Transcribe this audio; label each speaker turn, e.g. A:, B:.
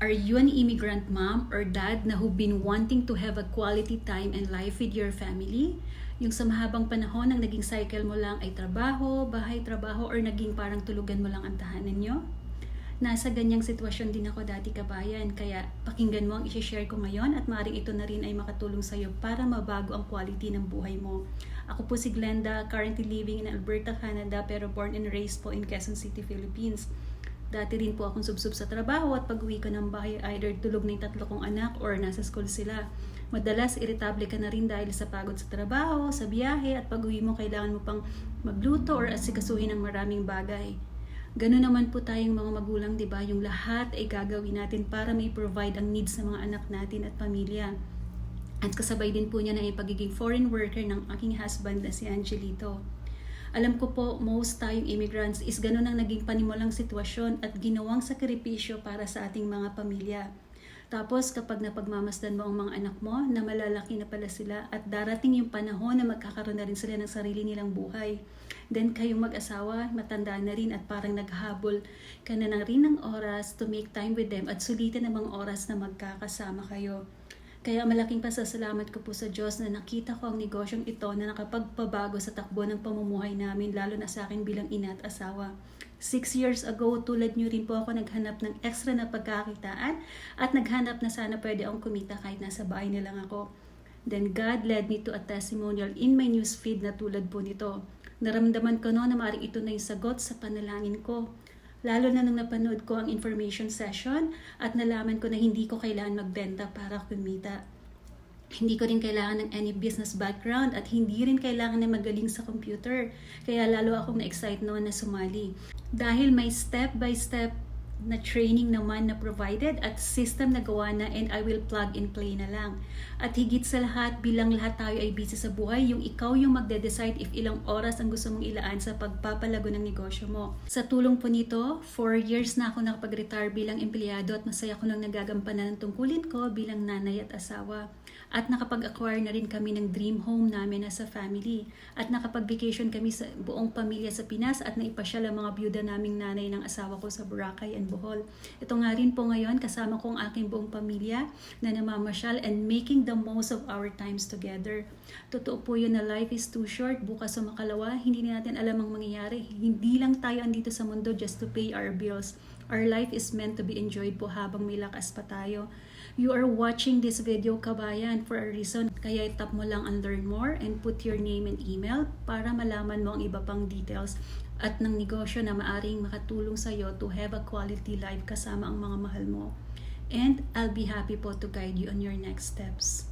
A: Are you an immigrant mom or dad na who've been wanting to have a quality time and life with your family? Yung sa mahabang panahon ang naging cycle mo lang ay trabaho, bahay, trabaho, or naging parang tulugan mo lang ang tahanan nyo? Nasa ganyang sitwasyon din ako dati kabayan, kaya pakinggan mo ang isi-share ko ngayon at maaaring ito na rin ay makatulong sa iyo para mabago ang quality ng buhay mo. Ako po si Glenda, currently living in Alberta, Canada, pero born and raised po in Quezon City, Philippines. Dati rin po akong subsub sa trabaho at pag uwi ko ng bahay, either tulog na yung tatlo kong anak or nasa school sila. Madalas, irritable ka na rin dahil sa pagod sa trabaho, sa biyahe, at pag uwi mo, kailangan mo pang magluto or asikasuhin ng maraming bagay. Ganun naman po tayong mga magulang, di ba? Yung lahat ay gagawin natin para may provide ang needs ng mga anak natin at pamilya. At kasabay din po niya na yung pagiging foreign worker ng aking husband na si Angelito. Alam ko po, most tayong immigrants is ganun ang naging panimulang sitwasyon at ginawang sakripisyo para sa ating mga pamilya. Tapos kapag napagmamasdan mo ang mga anak mo na malalaki na pala sila at darating yung panahon na magkakaroon na rin sila ng sarili nilang buhay. Then kayong mag-asawa, matanda na rin at parang naghabol ka na na rin ng oras to make time with them at sulitin ang mga oras na magkakasama kayo. Kaya malaking pasasalamat ko po sa Diyos na nakita ko ang negosyong ito na nakapagpabago sa takbo ng pamumuhay namin lalo na sa akin bilang ina at asawa. Six years ago, tulad niyo rin po ako naghanap ng extra na pagkakitaan at naghanap na sana pwede akong kumita kahit nasa bahay na lang ako. Then God led me to a testimonial in my news feed na tulad po nito. Naramdaman ko no na maaaring ito na yung sagot sa panalangin ko. Lalo na nung napanood ko ang information session at nalaman ko na hindi ko kailangan magbenta para kumita. Hindi ko rin kailangan ng any business background at hindi rin kailangan na magaling sa computer. Kaya lalo akong na-excite noon na sumali. Dahil may step by step na training naman na provided at system na gawa na and I will plug and play na lang. At higit sa lahat, bilang lahat tayo ay busy sa buhay, yung ikaw yung magde-decide if ilang oras ang gusto mong ilaan sa pagpapalago ng negosyo mo. Sa tulong po nito, 4 years na ako nakapag-retire bilang empleyado at masaya ko nang nagagampanan ng tungkulin ko bilang nanay at asawa. At nakapag-acquire na rin kami ng dream home namin as a family. At nakapag-vacation kami sa buong pamilya sa Pinas at naipasyal ang mga byuda naming nanay ng asawa ko sa Boracay and Bohol. Ito nga rin po ngayon kasama ko ang aking buong pamilya na namamasyal and making the most of our times together. Totoo po yun na life is too short. Bukas sa makalawa, hindi na natin alam ang mangyayari. Hindi lang tayo andito sa mundo just to pay our bills. Our life is meant to be enjoyed po habang may lakas pa tayo. You are watching this video kabayan for a reason. Kaya tap mo lang ang learn more and put your name and email para malaman mo ang iba pang details at ng negosyo na maaring makatulong sa iyo to have a quality life kasama ang mga mahal mo. And I'll be happy po to guide you on your next steps.